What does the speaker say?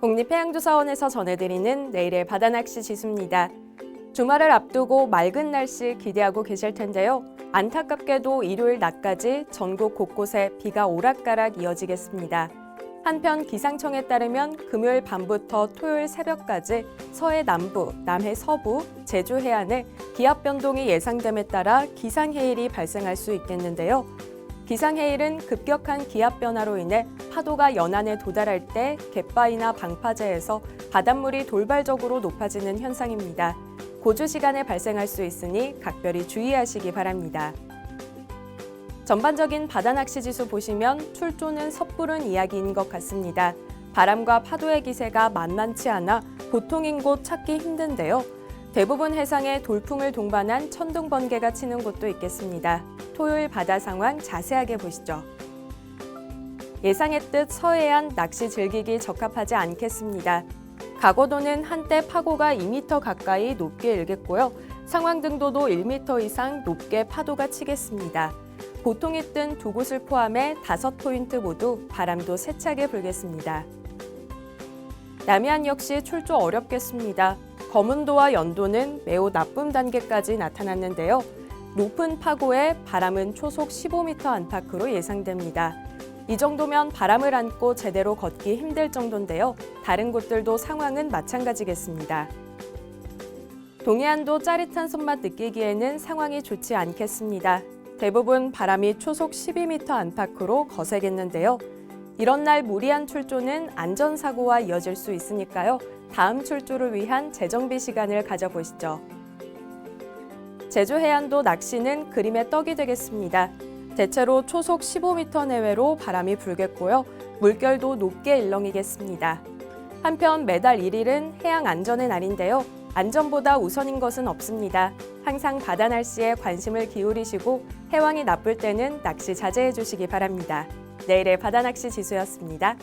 국립해양조사원에서 전해드리는 내일의 바다낚시 지수입니다. 주말을 앞두고 맑은 날씨 기대하고 계실 텐데요. 안타깝게도 일요일 낮까지 전국 곳곳에 비가 오락가락 이어지겠습니다. 한편 기상청에 따르면 금요일 밤부터 토요일 새벽까지 서해 남부, 남해 서부, 제주 해안에 기압 변동이 예상됨에 따라 기상해일이 발생할 수 있겠는데요. 기상해일은 급격한 기압 변화로 인해 파도가 연안에 도달할 때 갯바위나 방파제에서 바닷물이 돌발적으로 높아지는 현상입니다. 고주 시간에 발생할 수 있으니 각별히 주의하시기 바랍니다. 전반적인 바다 낚시 지수 보시면 출조는 섣부른 이야기인 것 같습니다. 바람과 파도의 기세가 만만치 않아 보통인 곳 찾기 힘든데요. 대부분 해상에 돌풍을 동반한 천둥 번개가 치는 곳도 있겠습니다. 토요일 바다 상황 자세하게 보시죠. 예상했듯 서해안 낚시 즐기기 적합하지 않겠습니다. 강원도는 한때 파고가 2m 가까이 높게 일겠고요. 상황 등도도 1m 이상 높게 파도가 치겠습니다. 보통이 뜬 두 곳을 포함해 다섯 포인트 모두 바람도 세차게 불겠습니다. 남해안 역시 출조 어렵겠습니다. 검은도와 연도는 매우 나쁨 단계까지 나타났는데요. 높은 파고에 바람은 초속 15m 안팎으로 예상됩니다. 이 정도면 바람을 안고 제대로 걷기 힘들 정도인데요. 다른 곳들도 상황은 마찬가지겠습니다. 동해안도 짜릿한 손맛 느끼기에는 상황이 좋지 않겠습니다. 대부분 바람이 초속 12m 안팎으로 거세겠는데요. 이런 날 무리한 출조는 안전사고와 이어질 수 있으니까요. 다음 출조를 위한 재정비 시간을 가져보시죠. 제주 해안도 낚시는 그림의 떡이 되겠습니다. 대체로 초속 15m 내외로 바람이 불겠고요. 물결도 높게 일렁이겠습니다. 한편 매달 1일은 해양 안전의 날인데요. 안전보다 우선인 것은 없습니다. 항상 바다 날씨에 관심을 기울이시고 해왕이 나쁠 때는 낚시 자제해 주시기 바랍니다. 내일의 바다 낚시 지수였습니다.